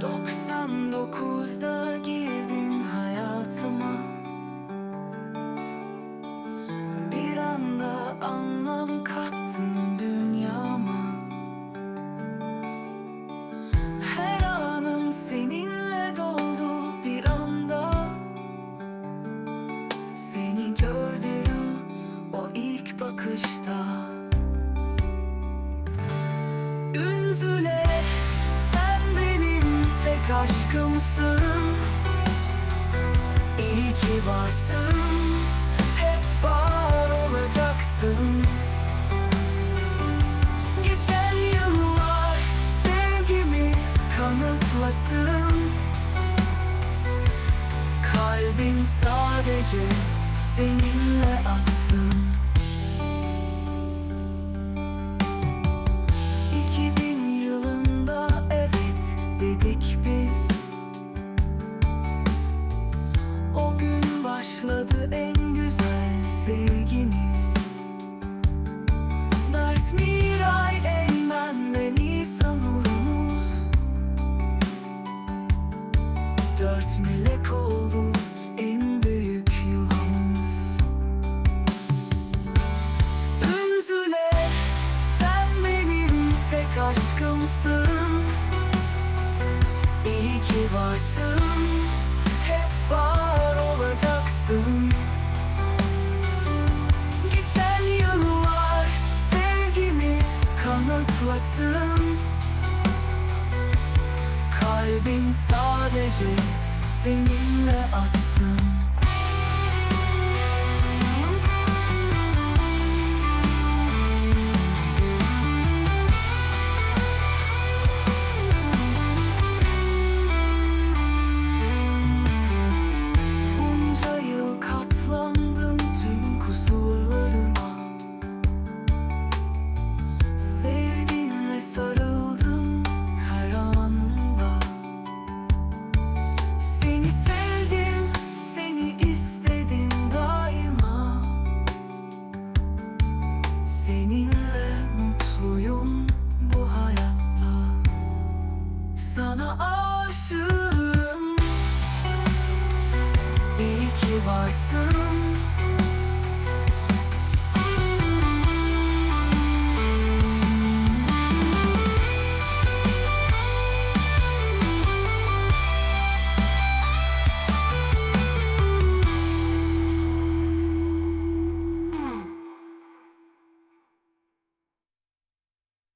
99'da girdin hayatıma tek aşkımsın. İyi ki varsın. Hep var olacaksın. Geçen yıllar sevgimi kanıtlasın. Kalbim sadece seninle atsın gün başladı en güzel sevgimiz. Mert Miray Eymen ve Nisan Urumuz Dört melek oldu en büyük yuvamız Ünzüle sen benim tek aşkımsın. İyi ki varsın Geçen yıllar sevgimi kanıtlasın. Kalbim sadece seninle atsın Seninle mutluyum bu hayatta. Sana aşığım. İyi ki varsın